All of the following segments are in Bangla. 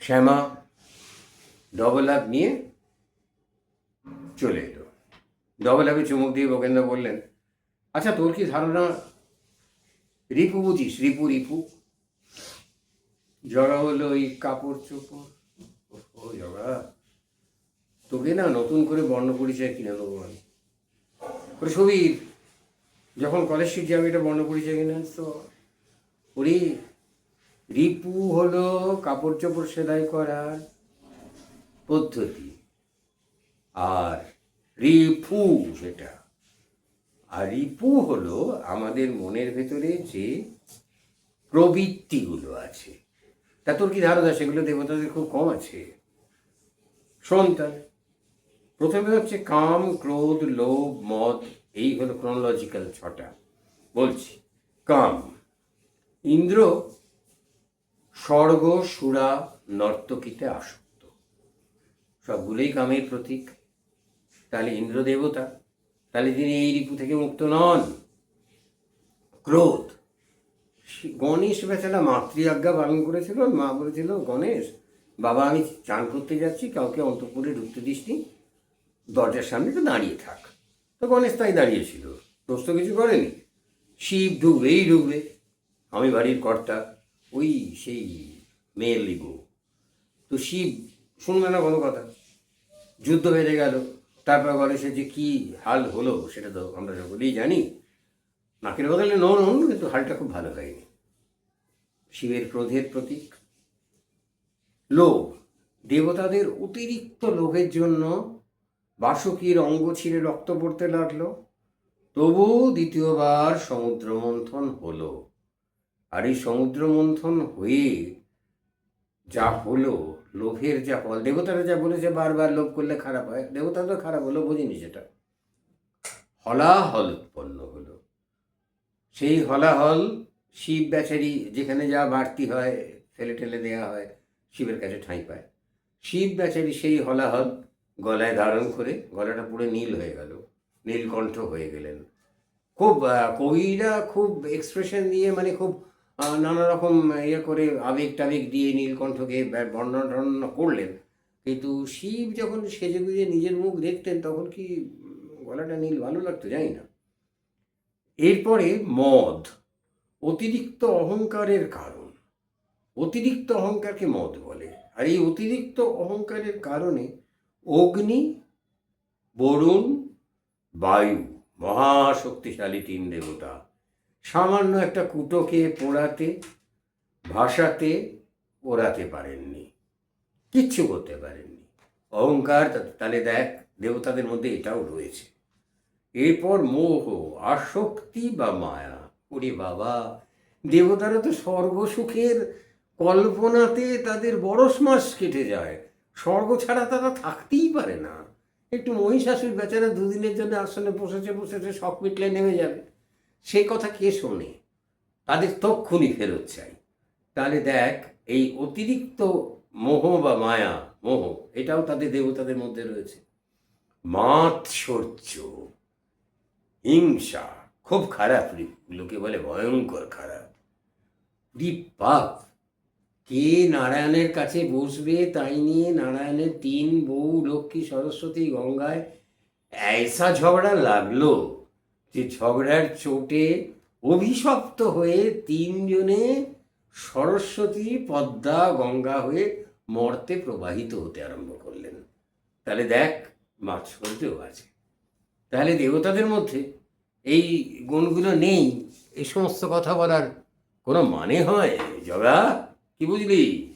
শ্যামা ডবল আপ নিয়ে চলে এলো। ডবল আপে চুমুক দিয়ে বোকেন্দ্র বললেন আচ্ছা তোর কি ধারণা রিপু বুঝিস? রিপু রিপু। জগা হলো ওই কাপড় চোপড়। ও জগা। তোকে না নতুন করে বর্ণ পরিচয় কিনে নেব আমি। ওরে সবির, যখন কলেজ স্ট্রিট যাবে এটা বর্ণ পরিচয় কিনে আনতো ওরে রিপু হলো কাপড় চোপড় সেলাই করার পদ্ধতি। আর রিপু সেটা। আর রিপু হলো আমাদের মনের ভেতরে যে প্রবৃত্তিগুলো আছে। তা তোর কি ধারণা? সেগুলো দেবতাদের খুব কম আছে। তাহলে। প্রথমে হচ্ছে কাম, ক্রোধ, লোভ, মদ, এই হলো ক্রোনোলজিক্যাল ছটা। বলছি, কাম। ইন্দ্র স্বর্গ, সুরা, নর্তকীতে আসক্ত। সবগুলোই কামের প্রতীক। তাহলে ইন্দ্র দেবতা তাহলে তিনি এই রিপু থেকে মুক্ত নন। ক্রোধ। গণেশ বেচারা মাতৃ আজ্ঞা পালন করেছিল, মা বলেছিল, গণেশ, বাবা, আমি চান করতে যাচ্ছি, কাউকে অন্তপুরে ঢুকতে দিসনি। দরজার সামনে তো দাঁড়িয়ে থাক। তো গণেশ তাই দাঁড়িয়েছিল। তো কিছু করেনি। শিব ঢুকবেই ঢুকবে। আমি বাড়ির কর্তা। ওই সেই মেয়ের লিগো তো শিব শুনবে না কোনো কথা। যুদ্ধ বেড়ে গেল। তারপর গণেশের যে কী হাল হলো সেটা তো আমরা সকলেই জানি। নাকের বদলে নন হন কিন্তু হালটা খুব ভালো হয়নি। শিবের ক্রোধের প্রতীক। লোভ। দেবতাদের অতিরিক্ত লোভের জন্য বাসুকীর অঙ্গ ছিঁড়ে রক্ত পড়তে লাগল। তবু দ্বিতীয়বার সমুদ্র মন্থন হলো। আর এই সমুদ্র মন্থন হয়ে যা হলো, লোভের যা ফল, দেবতারা যা বলেছে, বারবার লোভ করলে খারাপ হয়। দেবতা তো খারাপ হলো, বুঝিনি সেটা। হলাহল উৎপন্ন হলো। সেই হলাহল শিব বেচারি যেখানে যা বাড়তি হয়, ফেলে ঠেলে দেওয়া হয়, শিবের কাছে ঠাঁই পায়। শিব বেচারি সেই হলাহল গলায় ধারণ করে, গলাটা পুরো নীল হয়ে গেল, নীলকণ্ঠ হয়ে গেলেন। খুব কবিরা খুব এক্সপ্রেশন দিয়ে মানে খুব নানা রকম ইয়ে করে আবেগ টাবেগ দিয়ে নীলকণ্ঠকে বর্ণনা টর্ণনা করলেন। কিন্তু শিব যখন সেজে গুজে নিজের মুখ দেখতেন, তখন কি গলাটা নীল ভালো লাগতো জানি না। এরপরে মদ, অতিরিক্ত অহংকারের কারণ। অতিরিক্ত অহংকারকে মদ বলে। আর এই অতিরিক্ত অহংকারের কারণে অগ্নি, বরুণ, বায়ু, মহাশক্তিশালী তিন দেবতা সামান্য একটা কুটোকে পোড়াতে ভাষাতে ওড়াতে পারেননি। কিচ্ছু করতে পারেননি। অহংকার তাহলে দেখ, দেবতাদের মধ্যে এটাও রয়েছে। এরপর মোহ, আসক্তি বা মায়া। ওরে বাবা, দেবতারা তো স্বর্গসুখের কল্পনাতে তাদের বরস মাস কেটে যায়। স্বর্গ ছাড়া তারা থাকতেই পারে না। একটু মহিষাসুর বেচারা দুদিনের জন্য আসলে বসেছে বসেছে শখ মিটলে নেমে যাবে। সেই কথা কে শোনে? তাদের তক্ষুনি ফেরত চাই। তাহলে দেখ, এই অতিরিক্ত মোহ বা মায়া, মোহ, এটাও তাদের দেবতাদের মধ্যে রয়েছে। মাৎসর্য হিংসা, খুব খারাপ লোকে বলে ভয়ঙ্কর খারাপ। পাপ কে নারায়ণের কাছে বসবে তাই নিয়ে নারায়ণের তিন বউ, লক্ষ্মী, সরস্বতী, গঙ্গায়? ऐसा ঝগড়া লাগল। যে ঝগড়ার চোটে অভিশপ্ত হয়ে তিনজনে সরস্বতী, পদ্মা, গঙ্গা হয়ে মর্তে প্রবাহিত হতে আরম্ভ করলেন। তাহলে দেখ মাৎসর্যও আছে। তাহলে দেবতাদের মধ্যে এই গুণগুলো নেই এই সমস্ত কথা বলার কোনো মানে হয়? জগা, কি বুঝলি?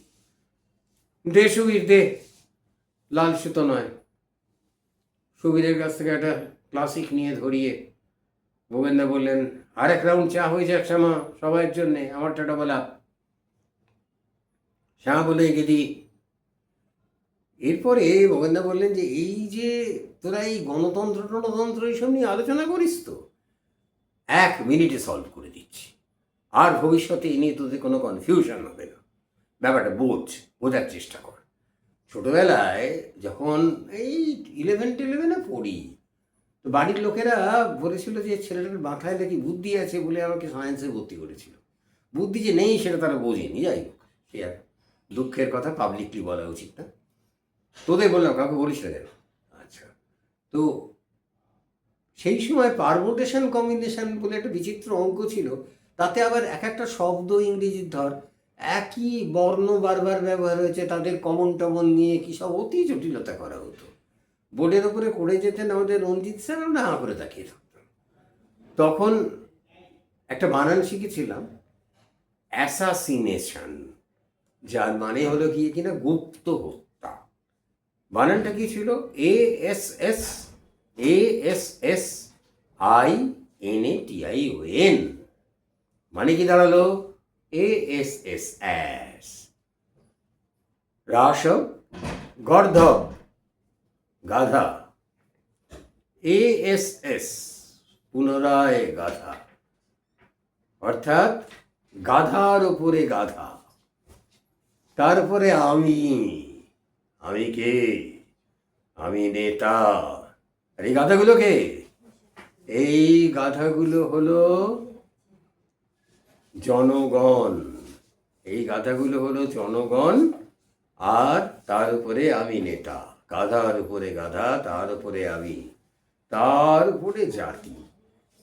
দে সুবীর, দে। লাল সুতো নয়। সুবীরের কাছ থেকে একটা ক্লাসিক নিয়ে ধরিয়ে গোবিন্দা বললেন, আরেক রাউন্ড চা হয়েছে এক শ্যামা সবাইয়ের জন্যে, আমার টাটা বলা। শ্যামা বলে গেদি। এরপরে গোবিন্দা বললেন যে, এই যে তোরা এই গণতন্ত্র টনতন্ত্র এইসব নিয়ে আলোচনা করিস তো, এক মিনিটে সলভ করে দিচ্ছি। আর ভবিষ্যতে এ নিয়ে তোদের কোনো কনফিউশন হবে না। ব্যাপারটা বোঝ, বোঝার চেষ্টা কর। ছোটোবেলায় যখন এই ইলেভেন টেলেভেনে পড়ি তো বাড়ির লোকেরা বলেছিল যে ছেলেটার মাথায় নাকি বুদ্ধি আছে বলে আমাকে সায়েন্সে ভর্তি করেছিল। বুদ্ধি যে নেই সেটা তারা বোঝেনি, যাই হোক, সে আর দুঃখের কথা পাবলিকলি বলা উচিত না। তোদের বললাম, কাউকে বলিস না কেন? আচ্ছা তো সেই সময় পারমোটেশন কম্বিনেশন বলে একটা বিচিত্র অঙ্ক ছিল, তাতে আবার এক একটা শব্দ ইংরেজির ধর, একই বর্ণ বারবার ব্যবহার হয়েছে, তাদের কমন টমন নিয়ে কী সব অতি জটিলতা করা হতো। বোর্ডের ওপরে করে যেতেন আমাদের রঞ্জিত স্যার, আমরা হাঁ করে তাকিয়ে থাকতাম। তখন একটা বানান শিখেছিলাম অ্যাসাসিনেশন, যার মানে হলো গিয়ে কিনা গুপ্ত হত্যা। বানানটা কি ছিল? A S S, A S S, I N A T I O N. মানে কি দাঁড়াল? এ এস এস এস রাসব গর্ধব। গাধা। এ এস এস পুনরায় গাধা। অর্থাৎ গাধার ওপরে গাধা। তারপরে আমি। আমি কে? আমি নেতা। আর এই গাধাগুলো কে? এই গাধাগুলো হলো জনগণ। এই গাধাগুলো হলো জনগণ, আর তার উপরে আমি নেতা। গাধার উপরে গাধা, তার উপরে আমি তার উপরে জাতি।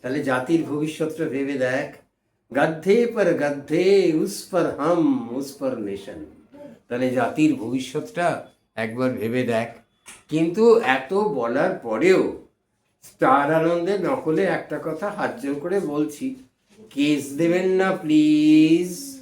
তাহলে জাতির ভবিষ্যৎটা ভেবে দেখ। গদ্ধে পর গদ্ধে উস পর হাম, উস পর নেশন। তাহলে জাতির ভবিষ্যৎটা একবার ভেবে দেখ। কিন্তু এত বলার পরেও স্টার আনন্দের নকলে একটা কথা হাত জোর করে বলছি। কেস দেবেন না, প্লিজ।